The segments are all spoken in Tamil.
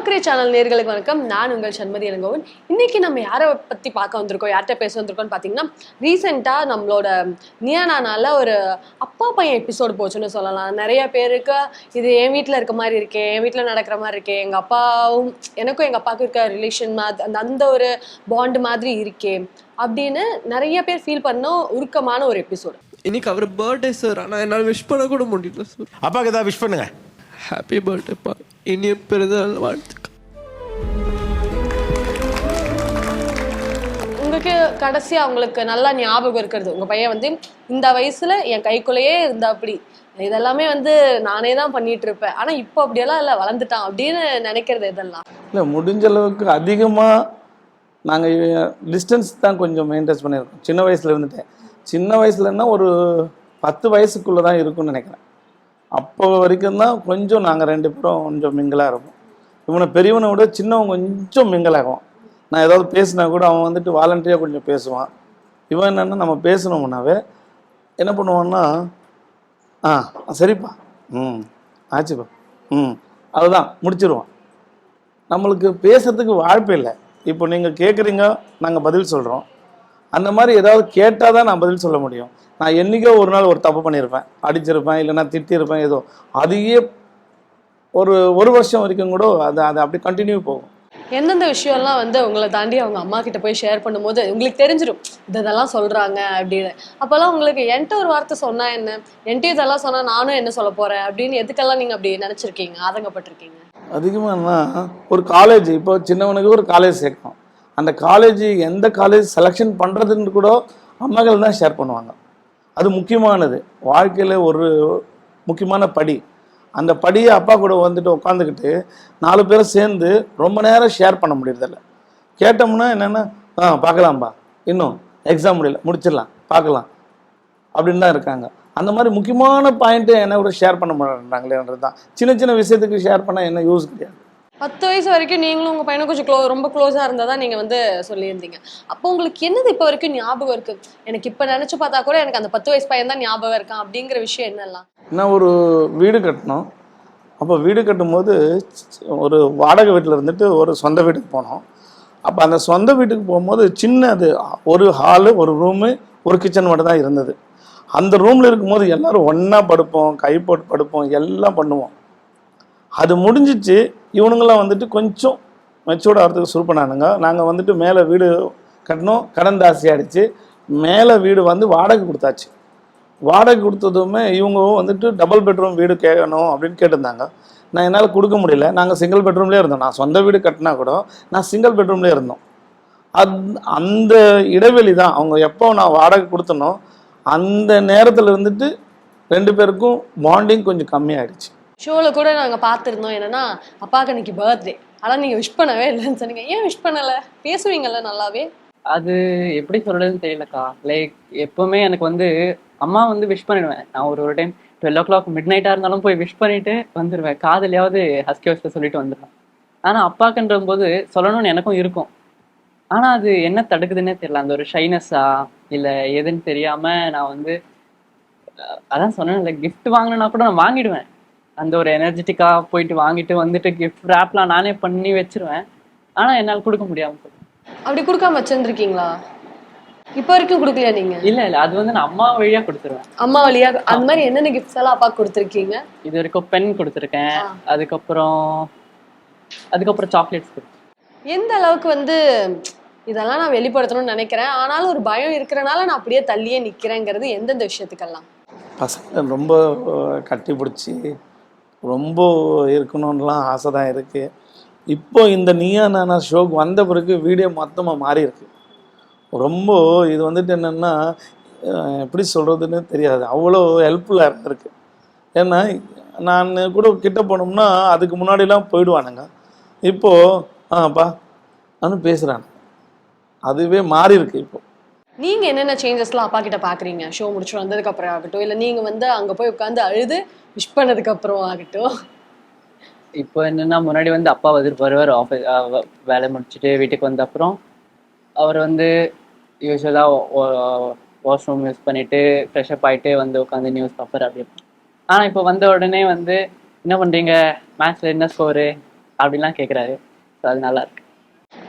மர்க்ரே சேனல் நேர்களுக்கு வணக்கம். நான் உங்கள் சண்மதி இளங்கோவன் இன்னைக்கு நம்ம யாரை பத்தி பார்க்க வந்திருக்கோம்? யார்கிட்ட பேச வந்திருக்கோம்னு பார்த்தீங்கன்னா ரீசெண்டாக நம்மளோட நியானானால ஒரு அப்பா பையன் எபிசோடு போச்சுன்னு சொல்லலாம். நிறைய பேருக்கு இது என் வீட்டில் இருக்க மாதிரி இருக்கே என் வீட்டில் நடக்கிற மாதிரி இருக்கே எங்கள் அப்பாவும் எனக்கும் எங்கள் அப்பாவுக்கும் இருக்க ரிலேஷன் மாதிரி அந்த அந்த ஒரு பாண்டு மாதிரி இருக்கே அப்படின்னு நிறைய பேர் ஃபீல் பண்ண உருக்கமான ஒரு எபிசோடு இன்னைக்கு அவர் பர்த்டே சார் ஆனால் என்னால் விஷ் பண்ண கூட முடியல சார் அப்பாவுக்கு ஏதாவது விஷ் பண்ணுங்க. ஹாப்பி பர்த்டேப்பா இனிய பிறந்தநாள் வாழ்த்துக்கள். உங்களுக்கு கடைசியா உங்களுக்கு நல்லா ஞாபகம் இருக்கிறது. உங்க பையன் வந்து இந்த வயசுல என் கைக்குள்ளேயே இருந்தா அப்படி இதெல்லாமே வந்து நானே தான் பண்ணிட்டு இருப்பேன். ஆனா இப்போ அப்படியெல்லாம் இல்ல வளர்ந்துட்டான் அப்படின்னு நினைக்கிறது இதெல்லாம். இல்லை முடிஞ்ச அளவுக்கு அதிகமாக நாங்கள் டிஸ்டன்ஸ் தான் கொஞ்சம் மெயின்டைன் பண்ணியிருக்கோம். சின்ன வயசுல இருந்துட்டேன். சின்ன வயசுலன்னா ஒரு பத்து வயசுக்குள்ளே தான் இருக்கும்னு நினைக்கிறேன். அப்போ வரைக்கும் தான் கொஞ்சம் நாங்கள் ரெண்டு பேரும் கொஞ்சம் மிங்கிளாக இருப்போம். இவனை பெரியவனை விட சின்னவன் கொஞ்சம் மிங்கிளாகும் நான் ஏதாவது பேசினா கூட அவன் வந்துட்டு வாலண்டியாக கொஞ்சம் பேசுவான். இவன் என்னென்னா நம்ம பேசணும்னாவே என்ன பண்ணுவான்னா ஆ சரிப்பா. ம் ஆச்சுப்பா. ம் அதுதான் முடிச்சிருவான். நம்மளுக்கு பேசுறதுக்கு வாய்ப்பு இல்லை. இப்போ நீங்கள் கேட்குறீங்க நாங்கள் பதில் சொல்கிறோம் அந்த மாதிரி ஏதாவது கேட்டால் தான் நான் பதில் சொல்ல முடியும். நான் என்றைக்கோ ஒரு நாள் ஒரு தப்பு பண்ணியிருப்பேன் அடிச்சிருப்பேன் இல்லைன்னா திட்டியிருப்பேன் ஏதோ. அதையே ஒரு ஒரு வருஷம் வரைக்கும் கூட அது அது அப்படி கண்டினியூ போகும். எந்தெந்த விஷயம்லாம் வந்து உங்களை தாண்டி அவங்க அம்மா கிட்ட போய் ஷேர் பண்ணும்போது உங்களுக்கு தெரிஞ்சிடும் இது இதெல்லாம் சொல்றாங்க அப்படின்னு. அப்போல்லாம் உங்களுக்கு என்கிட்ட ஒரு வார்த்தை சொன்னா என்ன? என்கிட்ட இதெல்லாம் சொன்னா நானும் என்ன சொல்ல போறேன் அப்படின்னு எதுக்கெல்லாம் நீங்க அப்படி நினைச்சிருக்கீங்க? ஆதங்கப்பட்டிருக்கீங்க? அதிகமாகனா ஒரு காலேஜ் இப்போ சின்னவனுக்கு ஒரு காலேஜ் சேர்க்கணும். அந்த காலேஜ் எந்த காலேஜ் செலெக்ஷன் பண்ணுறதுன்னு கூட அம்மாக்கள் தான் ஷேர் பண்ணுவாங்க. அது முக்கியமானது. வாழ்க்கையில் ஒரு முக்கியமான படி. அந்த படியை அப்பா கூட வந்துட்டு உட்காந்துக்கிட்டு நாலு பேரும் சேர்ந்து ரொம்ப நேரம் ஷேர் பண்ண முடியறதில்ல. கேட்டோம்னா என்னென்னா ஆ பார்க்கலாம்பா. இன்னும் எக்ஸாம் முடியல. முடிச்சிடலாம். பார்க்கலாம். அப்படின்னு தான் இருக்காங்க. அந்த மாதிரி முக்கியமான பாயிண்ட்டு என்ன கூட ஷேர் பண்ண மாட்டேன்றாங்களேன்றது தான் சின்ன சின்ன விஷயத்துக்கு ஷேர் பண்ணால் என்ன யூஸ் கிடையாது. பத்து வயசு வரைக்கும் நீங்களும் உங்க பையனும் கொஞ்சம் க்ளோ ரொம்ப க்ளோஸா தான் நீங்க வந்து சொல்லியிருந்தீங்க. அப்போ உங்களுக்கு என்னது இப்போ வரைக்கும் ஞாபகம் இருக்கு? எனக்கு இப்போ நினைச்சு பார்த்தா கூட எனக்கு அந்த பத்து வயசு பையன் தான் ஞாபகம் இருக்கான் அப்படிங்கிற விஷயம் என்னெல்லாம்? நான் ஒரு வீடு கட்டினோம். அப்போ வீடு கட்டும்போது ஒரு வாடகை வீட்டில் இருந்துட்டு ஒரு சொந்த வீட்டுக்கு போனோம். அப்போ அந்த சொந்த வீட்டுக்கு போகும்போது சின்னது ஒரு ஹாலு ஒரு ரூமு ஒரு கிச்சன் மட்டும் தான் இருந்தது. அந்த ரூமில் இருக்கும்போது எல்லோரும் ஒன்றா படுப்போம் கை போட்டு படுப்போம் எல்லாம் பண்ணுவோம். அது முடிஞ்சிச்சு இவனுங்களாம் வந்துட்டு கொஞ்சம் மெச்சூர்ட் ஆகிறதுக்கு சுரு பண்ணானுங்க. நாங்கள் வந்துட்டு மேலே வீடு கட்டினோம் கடன் தாசி ஆயிடுச்சு. மேலே வீடு வந்து வாடகை கொடுத்தாச்சு. வாடகை கொடுத்ததுமே இவங்க வந்துட்டு டபுள் பெட்ரூம் வீடு கேட்கணும் அப்படின்னு கேட்டிருந்தாங்க. நான் என்னால் கொடுக்க முடியல. நாங்கள் சிங்கிள் பெட்ரூம்லேயே இருந்தோம். நான் சொந்த வீடு கட்டினா கூட நான் சிங்கிள் பெட்ரூம்லேயே இருந்தோம். அந் அந்த இடைவெளி தான். அவங்க எப்போ நான் வாடகை கொடுத்தனோ அந்த நேரத்தில் இருந்துட்டு ரெண்டு பேருக்கும் பாண்டிங் கொஞ்சம் கம்மியாயிடுச்சு. ஷோவில் கூட நாங்க பார்த்துருந்தோம். என்னன்னா அப்பாவுக்கு இன்னைக்கு பர்த்டே ஆனா நீங்க விஷ் பண்ணவே இல்லைன்னு சொன்னீங்க. ஏன் விஷ் பண்ணல? பேசுவீங்கல்ல நல்லாவே? அது எப்படி சொல்றதுன்னு தெரியலக்கா. லைக் எப்பவுமே எனக்கு வந்து அம்மா வந்து விஷ் பண்ணிடுவேன். நான் ஒரு ஒரு டைம் டுவெல் ஓ கிளாக் மிட் நைட்டாக இருந்தாலும் போய் விஷ் பண்ணிட்டு வந்துடுவேன் காதலையாவது ஹஸ்கி வயசில் சொல்லிட்டு வந்துடுவேன். ஆனால் அப்பாக்குன்ற போது சொல்லணும்னு எனக்கும் இருக்கும். ஆனால் அது என்ன தடுக்குதுன்னே தெரியல. அந்த ஒரு ஷைனஸா இல்லை எதுன்னு தெரியாம நான் வந்து அதான் சொன்னேன் இல்லை கிஃப்ட் வாங்கினா கூட நான் வாங்கிடுவேன். அந்த ஒரு எனர்ஜெட்டிக்காக போயிட்டு வாங்கிட்டு வந்துட்டு கிஃப்ட் ரேப்லாம் நானே பண்ணி வச்சிருவேன். ஆனால் என்னால் கொடுக்க முடியாமல் அப்படி கொடுக்காம வச்சிருந்துருக்கீங்களா? இப்போ வரைக்கும் கொடுக்கலையா நீங்க? இல்ல இல்ல. அது வந்து நான் அம்மா வழியா கொடுத்துருவேன். அம்மா வழியா? அந்த மாதிரி என்னென்ன கிஃப்ட்ஸ் எல்லாம் அப்பா கொடுத்துருக்கீங்க? இது வரைக்கும் பென் கொடுத்துருக்கேன். அதுக்கப்புறம் அதுக்கப்புறம் சாக்லேட்ஸ் எந்த அளவுக்கு வந்து இதெல்லாம் நான் வெளிப்படுத்தணும்னு நினைக்கிறேன். ஆனாலும் ஒரு பயம் இருக்கிறனால நான் அப்படியே தள்ளியே நிக்கிறேங்கிறது எந்தெந்த விஷயத்துக்கெல்லாம்? பசங்க ரொம்ப கட்டி பிடிச்சி ரொம்ப இருக்கணும்லாம் ஆசை தான் இருக்குது இப்போ இந்த நீயா நானா ஷோக்கு வந்த பிறகு வீடியோ மொத்தமாக மாறி இருக்கு ரொம்ப இது வந்துட்டு என்னென்னா எப்படி சொல்கிறதுன்னு தெரியாது. அவ்வளோ ஹெல்ப்ஃபுல்லாக இருக்குது ஏன்னா நான் கூட கிட்ட போனோம்னா அதுக்கு முன்னாடிலாம் போயிடுவானுங்க. இப்போது ஆப்பா அனு பேசுகிறாங்க அதுவே மாறி இருக்கு நீங்க என்னென்ன சேஞ்சஸ்லாம் அப்பா கிட்ட பாக்குறீங்க? ஷோ முடிச்சு வந்ததுக்கு அப்புறம் ஆகட்டும். இல்ல நீங்க வந்து அங்க போய் உட்காந்து அழுது விஷ் பண்ணதுக்கு அப்புறம் ஆகட்டும். இப்போ என்னன்னா முன்னாடி வந்து அப்பா வந்துட்டு வருவார் ஆஃபீஸ் வேலை முடிச்சுட்டு வீட்டுக்கு வந்த அப்புறம் அவர் வந்து யூஸ்வலாக வாஷ்ரூம் யூஸ் பண்ணிட்டு ஃப்ரெஷ்அப் ஆயிட்டு வந்து உட்காந்து நியூஸ் பேப்பர் அப்படி ஆனா இப்போ வந்த உடனே வந்து என்ன பண்றீங்க? மேட்ச்ல என்ன ஸ்கோரு அப்படிலாம் கேட்குறாரு ஸோ அது நல்லா இருக்கு.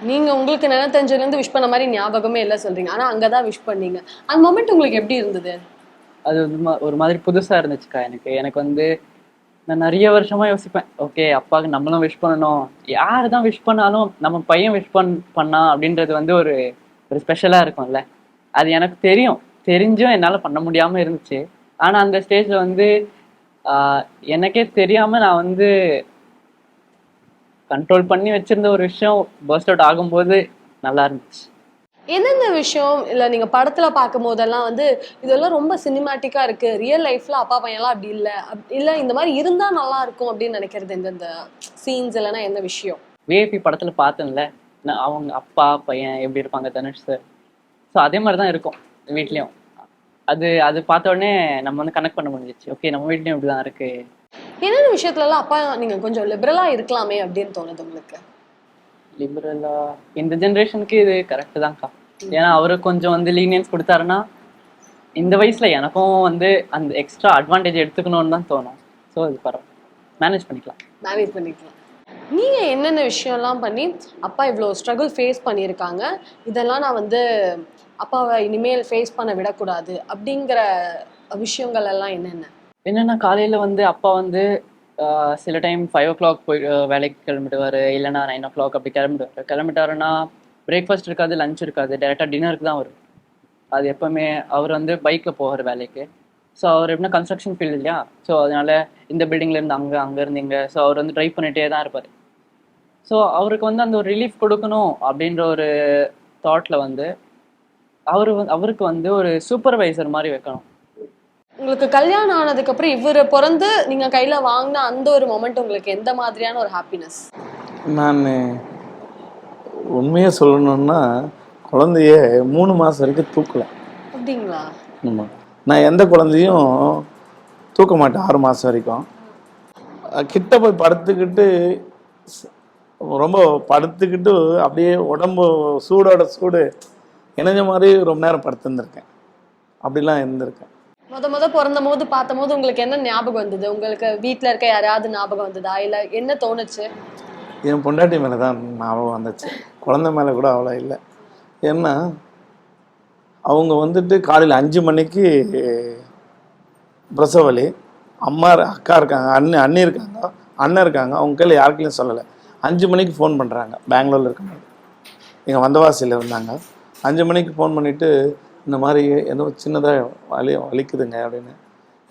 நீங்க உங்களுக்கு நினைத்தஞ்சில இருந்து விஷ் பண்ண மாதிரி ஞாபகமே இல்ல சொல்றீங்க. ஆனா அங்கதான் விஷ் பண்ணீங்க. அந்த மொமெண்ட் உங்களுக்கு எப்படி இருந்தது? அது ஒரு ஒரு மாதிரி புதுசா இருந்துச்சுக்கா எனக்கு. எனக்கு வந்து நான் நிறைய வருஷமா யோசிப்பேன். ஓகே அப்பாவுக்கு நம்மளும் விஷ் பண்ணணும். யார் தான் விஷ் பண்ணாலும் நம்ம பையன் விஷ் பண் பண்ணா அப்படின்றது வந்து ஒரு ஒரு ஸ்பெஷலா இருக்கும்ல. அது எனக்கு தெரியும். தெரிஞ்சும் என்னால பண்ண முடியாம இருந்துச்சு. ஆனா அந்த ஸ்டேஜ்ல வந்து எனக்கே தெரியாம நான் வந்து கண்ட்ரோல் பண்ணி வச்சிருந்த ஒரு விஷயம் பர்ஸ்ட் அவுட் ஆகும்போது நல்லா இருந்துச்சு. என்னென்ன விஷயம்? இல்ல நீங்க படத்துல பார்க்கும் போதெல்லாம் வந்து இதெல்லாம் ரொம்ப சினிமேட்டிக்கா இருக்கு. ரியல் லைஃப்ல அப்பா பையன்லாம் அப்படி இல்ல. இல்ல இந்த மாதிரி இருந்தா நல்லா இருக்கும் அப்படின்னு நினைக்கிறது எந்தெந்த சீன்ஸ் இல்லைன்னா என்ன விஷயம்? விஐபி படத்துல பார்த்தேன்ல. நான் அவங்க அப்பா பையன் எப்படி இருப்பாங்க தனுஷ் சார் ஸோ அதே மாதிரி தான் இருக்கும் வீட்லயும். அது அது பார்த்த உடனே நம்ம வந்து கனெக்ட் பண்ண முடிஞ்சிச்சு. ஓகே நம்ம வீட்லயும் இப்படிதான் இருக்கு. என்னென்ன விஷயத்துல எல்லாம் அப்பா நீங்க கொஞ்சம் லிபரலா இருக்கலாமே அப்படின்னு தோணுது உங்களுக்கு? லிபரலா இந்த ஜென்ரேஷனுக்கு இது கரெக்ட் தான்க்கா. ஏன்னா அவரு கொஞ்சம் வந்து லீனியன்ஸ் கொடுத்தாருன்னா இந்த வயசுல எனக்கும் வந்து அந்த எக்ஸ்ட்ரா அட்வான்டேஜ் எடுத்துக்கணும்னு தான் தோணும். ஸோ இது பரவாயில்ல மேனேஜ் பண்ணிக்கலாம். மேனேஜ் பண்ணிக்கலாம். நீங்க என்னென்ன விஷயம்லாம் பண்ணி அப்பா இவ்வளோ ஸ்ட்ரகிள் ஃபேஸ் பண்ணியிருக்காங்க இதெல்லாம் நான் வந்து அப்பாவை இனிமேல் ஃபேஸ் பண்ண விடக்கூடாது அப்படிங்கிற விஷயங்கள் எல்லாம் என்னென்ன? என்னன்னா காலையில வந்து அப்பா வந்து சில டைம் ஃபைவ் ஓ கிளாக் போய் வேலைக்கு கிளம்பிடுவார். இல்லைன்னா நைன் ஓ கிளாக் அப்படி கிளம்பிடுவார். கிளம்பிட்டாருன்னா பிரேக்ஃபாஸ்ட் இருக்காது லஞ்ச் இருக்காது. டேரெக்டாக டின்னருக்கு தான் வரும். அது எப்போவுமே அவர் வந்து பைக்கில் போவார் வேலைக்கு. ஸோ அவர் எப்படின்னா கன்ஸ்ட்ரக்ஷன் ஃபீல்டு இல்லையா? ஸோ அதனால இந்த பில்டிங்லேருந்து அங்கே அங்கே இருந்தீங்க இங்கே. ஸோ அவர் வந்து ட்ரைவ் பண்ணிகிட்டே தான் இருப்பார். ஸோ அவருக்கு வந்து அந்த ஒரு ரிலீஃப் கொடுக்கணும் அப்படின்ற ஒரு தாட்டில் வந்து அவர் வந்து அவருக்கு வந்து ஒரு சூப்பர்வைசர் மாதிரி வைக்கணும். உங்களுக்கு கல்யாணம் ஆனதுக்கு அப்புறம் இவர் பிறந்து நீங்க கையில வாங்கின அந்த ஒரு மொமெண்ட் உங்களுக்கு எந்த மாதிரியான ஒரு ஹாப்பினஸ் நான் உண்மையாக சொல்லணும்னா குழந்தைய மூணு மாதம் வரைக்கும் தூக்கலை. அப்படிங்களா? ஆமாம் நான் எந்த குழந்தையும் தூக்க மாட்டேன் ஆறு மாதம் வரைக்கும். கிட்ட போய் படுத்துக்கிட்டு ரொம்ப படுத்துக்கிட்டு அப்படியே உடம்பு சூடோட சூடு இணைஞ்ச மாதிரி ரொம்ப நேரம் படுத்துருந்துருக்கேன். அப்படிலாம் இருந்திருக்கேன். முத முத பிறந்த போது பார்த்த போது உங்களுக்கு என்ன ஞாபகம் வந்தது? உங்களுக்கு வீட்டில் இருக்க யாராவது ஞாபகம் வந்ததா? இல்லை என்ன தோணுச்சு? என் பொண்டாட்டி மேலே தான் ஞாபகம் வந்துச்சு. குழந்தை மேலே கூட அவ்வளோ இல்லை. ஏன்னா அவங்க வந்துட்டு காலையில் அஞ்சு மணிக்கு பிரசவ வலி அம்மா இரு- அக்கா இருக்காங்க அண்ணன் அண்ணி இருக்காங்க அண்ணன் இருக்காங்க. அவங்க கையில் யாருக்கையும் சொல்லலை. அஞ்சு மணிக்கு ஃபோன் பண்ணுறாங்க பெங்களூரில் இருக்காங்க எங்கள் வந்தவாசியில் இருந்தாங்க. அஞ்சு மணிக்கு ஃபோன் பண்ணிவிட்டு இந்த மாதிரி ஏதோ சின்னதாக வலி வலிக்குதுங்க அப்படின்னு.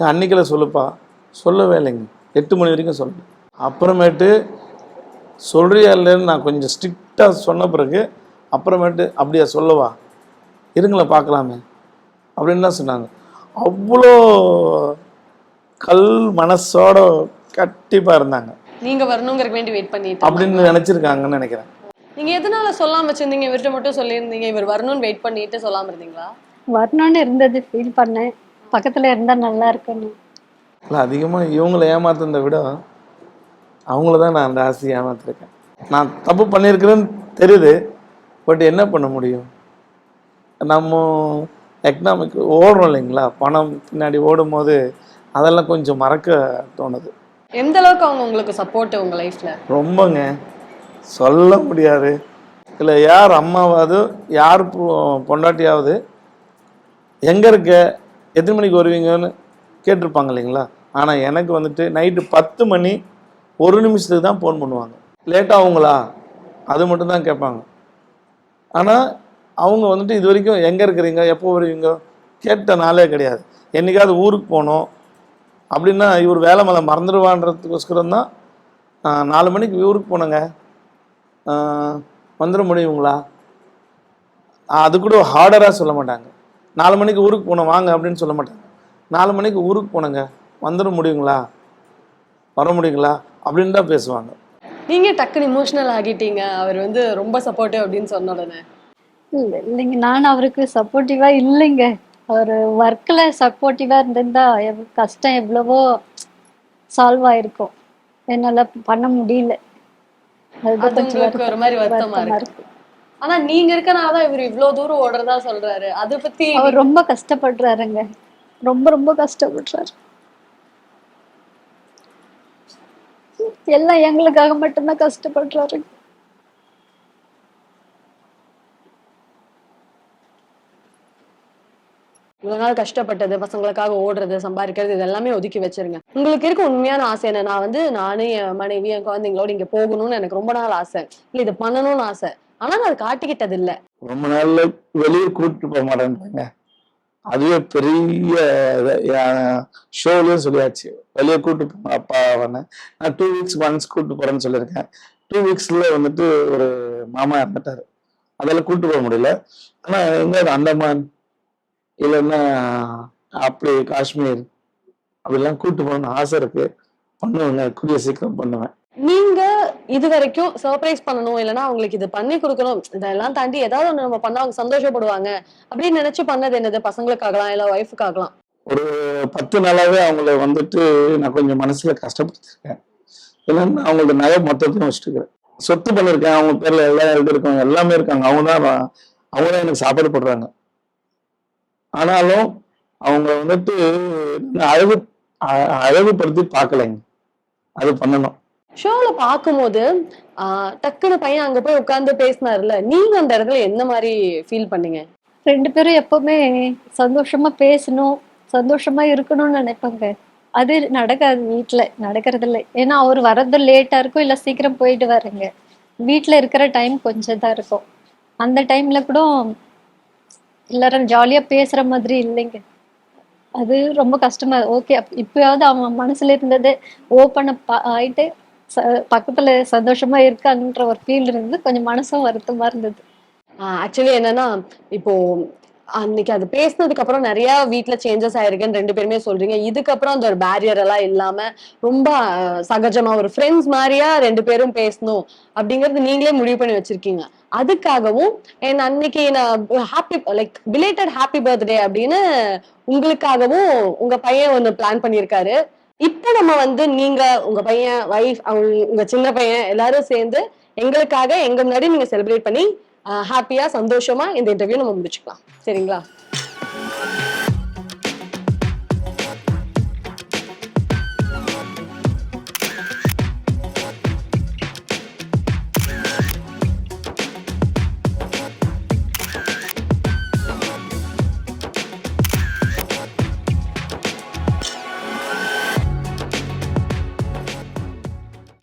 "ஏன் அன்னைக்கில் சொல்லுப்பா சொல்லவே இல்லைங்க. எட்டு மணி வரைக்கும் சொல்லு அப்புறமேட்டு சொல்றியா இல்லைன்னு நான் கொஞ்சம் ஸ்ட்ரிக்டாக சொன்ன பிறகு அப்புறமேட்டு அப்படியா சொல்லவா? இருங்களேன் பார்க்கலாமே. அப்படின்லாம் சொன்னாங்க. அவ்வளோ கல் மனசோட கட்டிப்பாக இருந்தாங்க. நீங்க வரணுங்கிறக்கு வேண்டி வெயிட் பண்ணிட்டு அப்படின்னு நினச்சிருக்காங்கன்னு நினைக்கிறேன். நீங்க எதனால சொல்லாம வச்சிருந்தீங்க? இவர்கிட்ட மட்டும் சொல்லியிருந்தீங்க. இவர் வரணும்னு வெயிட் பண்ணிட்டு சொல்லாம இருந்தீங்களா? வரணும்னு இருந்தது ஃபீல் பண்ணேன். பக்கத்துல இருந்தா நல்லா இருக்குன்னு. இல்லை அதிகமாக இவங்களை ஏமாத்துறதை விட அவங்கள தான் நான் அந்த ஆசையை ஏமாத்திருக்கேன். நான் தப்பு பண்ணியிருக்கிறேன்னு தெரியுது பட் என்ன பண்ண முடியும்? நம்ம எக்கனாமிக் ஓடுறோம் இல்லைங்களா? பணம் பின்னாடி ஓடும்போது அதெல்லாம் கொஞ்சம் மறக்க தோணுது. எந்த அளவுக்கு அவங்க உங்களுக்கு சப்போர்ட் உங்க லைஃப்ல ரொம்பங்க. சொல்ல முடியாது. இல்லை யார் அம்மாவாவது யார் பொ- பொண்டாட்டியாவது எங்கே இருக்க எத்தனை மணிக்கு வருவீங்கன்னு கேட்டிருப்பாங்க இல்லைங்களா? ஆனால் எனக்கு வந்துட்டு நைட்டு பத்து மணி ஒரு நிமிஷத்துக்கு தான் ஃபோன் பண்ணுவாங்க. லேட்டாக ஆகுங்களா? அது மட்டும்தான் கேட்பாங்க. ஆனால் அவங்க வந்துட்டு இது வரைக்கும் எங்கே இருக்கிறீங்க எப்போ வருவீங்க கேட்ட நாளே கிடையாது. என்னைக்காவது ஊருக்கு போகணும் அப்படின்னா இவர் வேலை மேலே மறந்துடுவான்றதுக்கோஸ்கரம் தான் நாலு மணிக்கு ஊருக்கு போனேங்க. வந்துட முடியுங்களா? அது கூட ஹார்டராக சொல்ல மாட்டாங்க. நாலு மணிக்கு ஊருக்கு போனோம் வாங்க அப்படின்னு சொல்ல மாட்டாங்க. நாலு மணிக்கு ஊருக்கு போனேங்க. வந்துட முடியுங்களா? வர முடியுங்களா? அப்படின்னு தான் பேசுவாங்க. நீங்க டக்குன்னு இமோஷனல் ஆகிட்டீங்க. அவர் வந்து ரொம்ப சப்போர்ட்டிவ் அப்படின்னு சொன்ன உடனே. இல்ல இல்லைங்க. நான் அவருக்கு சப்போர்ட்டிவா இல்லைங்க. அவர் ஒர்க்ல சப்போர்ட்டிவா இருந்திருந்தா கஷ்டம் எவ்வளவோ சால்வ் ஆயிருக்கும். என்னால பண்ண முடியல. அது கொஞ்சம் உங்களுக்கு ஒரு மாதிரி வருத்தமா இருக்கு. ஆனா நீங்க இருக்கனாலதான் இவர் இவ்வளவு தூரம் ஓடுறதா சொல்றாரு. அதை பத்தி அவர் ரொம்ப கஷ்டப்படுறாருங்க. ரொம்ப ரொம்ப கஷ்டப்படுறாரு. எல்லாம் எங்களுக்காக மட்டும்தான் கஷ்டப்படுறாரு நாள் கஷ்டப்பட்டது பசங்களுக்காக ஓடுறது சம்பாதிக்கிறது இது எல்லாமே ஒதுக்கி வச்சிருங்க. உங்களுக்கு இருக்க உண்மையான ஆசை என்ன? நான் வந்து நானே என் மனைவி என் குழந்தைங்களோட இங்க போகணும்னு எனக்கு ரொம்ப நாள் ஆசை. இல்ல இது பண்ணணும்னு ஆசை. ஆனா நான் அதை காட்டிக்கிட்டது இல்ல ரொம்ப நாள்ல வெளியே கூட்டிட்டு போக மாட்டேன்றாங்க அதுவே பெரிய ஷோலயும் சொல்லியாச்சு. வெளியே கூட்டு போங்க அப்பா அவனை. நான் டூ வீக்ஸ் ஒன்ஸ் கூட்டு போறேன்னு சொல்லியிருக்கேன். டூ வீக்ஸ்ல வந்துட்டு ஒரு மாமா இறந்துட்டாரு. அதெல்லாம் கூட்டு போக முடியல. ஆனா எங்க அந்தமான் இல்லைன்னா அப்படி காஷ்மீர் அப்படிலாம் கூட்டு போகணும்னு ஆசை இருக்கு. பண்ணுவேங்க கூடிய சீக்கிரம் பண்ணுவேன். நீங்க இது வரைக்கும் சர்ப்ரைஸ் பண்ணணும் இல்லைன்னா அவங்களுக்கு இது பண்ணி கொடுக்கணும். இதெல்லாம் தாண்டி ஏதாவது ஒண்ணு நம்ம பண்ணா அவங்க சந்தோஷப்படுவாங்க. அப்படின்னு நினைச்சு பண்ணது என்னது? பசங்களுக்காகலாம் இல்ல ஒய்ஃபுக்காகலாம் ஒரு பத்து நாளாவே அவங்கள வந்துட்டு நான் கொஞ்சம் மனசுல கஷ்டப்படுத்திருக்கேன். இல்லைன்னா அவங்களோட நகை மொத்தத்தையும் வச்சுட்டுக்கிறேன் சொத்து பண்ணிருக்கேன் அவங்க பேர்ல எல்லாம் எழுதிருக்காங்க எல்லாமே இருக்காங்க. அவங்க தான் அவங்க தான் எனக்கு சாப்பாடு போடுறாங்க. ஆனாலும் அவங்க வந்துட்டு அழகு அழகுபடுத்தி பார்க்கலைங்க. அது பண்ணணும். ஷோல பார்க்கும்போது ஆஹ் டக்குனு பையன் அங்க போய் உட்கார்ந்து பேசினாருல நீங்க அந்த இடத்துல என்ன மாதிரி ஃபீல் பண்ணீங்க? ரெண்டு பேரும் எப்பவுமே சந்தோஷமா பேசணும் சந்தோஷமா இருக்கணும்னு நினைப்பாங்க. அது நடக்காது வீட்ல நடக்கிறது இல்லை ஏன்னா அவர் வர்றது லேட்டா இருக்கும் இல்ல சீக்கிரம் போயிட்டு வரங்க வீட்ல இருக்கிற டைம் கொஞ்சம் தான் இருக்கும். அந்த டைம்ல கூட எல்லாரும் ஜாலியா பேசுற மாதிரி இல்லைங்க. அது ரொம்ப கஷ்டமா ஓகே இப்பயாவது அவன் மனசுல இருந்தது ஓப்பன் ஆயிட்டு ச- பக்கத்துல சந்தோஷமா இருக்காங்கன்ற ஒரு ஃபீல் இருந்தது கொஞ்சம் மனசும் வருத்தமா இருந்தது. ஆக்சுவலி என்னன்னா இப்போ அன்னைக்கு அது பேசினதுக்கு அப்புறம் நிறைய வீட்டுல சேஞ்சஸ் ஆயிருக்குன்னு ரெண்டு பேருமே சொல்றீங்க. இதுக்கப்புறம் அந்த ஒரு பேரியர் எல்லாம் இல்லாம ரொம்ப சகஜமா ஒரு ஃப்ரெண்ட்ஸ் மாதிரியா ரெண்டு பேரும் பேசணும் அப்படிங்கறது நீங்களே முடிவு பண்ணி வச்சிருக்கீங்க. அதுக்காகவும் என் அன்னைக்கு நான் happy like belated happy birthday அப்படின்னு உங்களுக்காகவும் உங்க பையன் ஒன்று பிளான் பண்ணியிருக்காரு. இப்போ நம்ம வந்து நீங்க உங்க பையன் ஒய்ஃப் உங்க சின்ன பையன் எல்லாரும் சேர்ந்து எங்களுக்காக எங்க முன்னாடி நீங்க செலிப்ரேட் பண்ணி ஹாப்பியா சந்தோஷமா இந்த இன்டர்வியூ நம்ம முடிச்சுக்கலாம். சரிங்களா?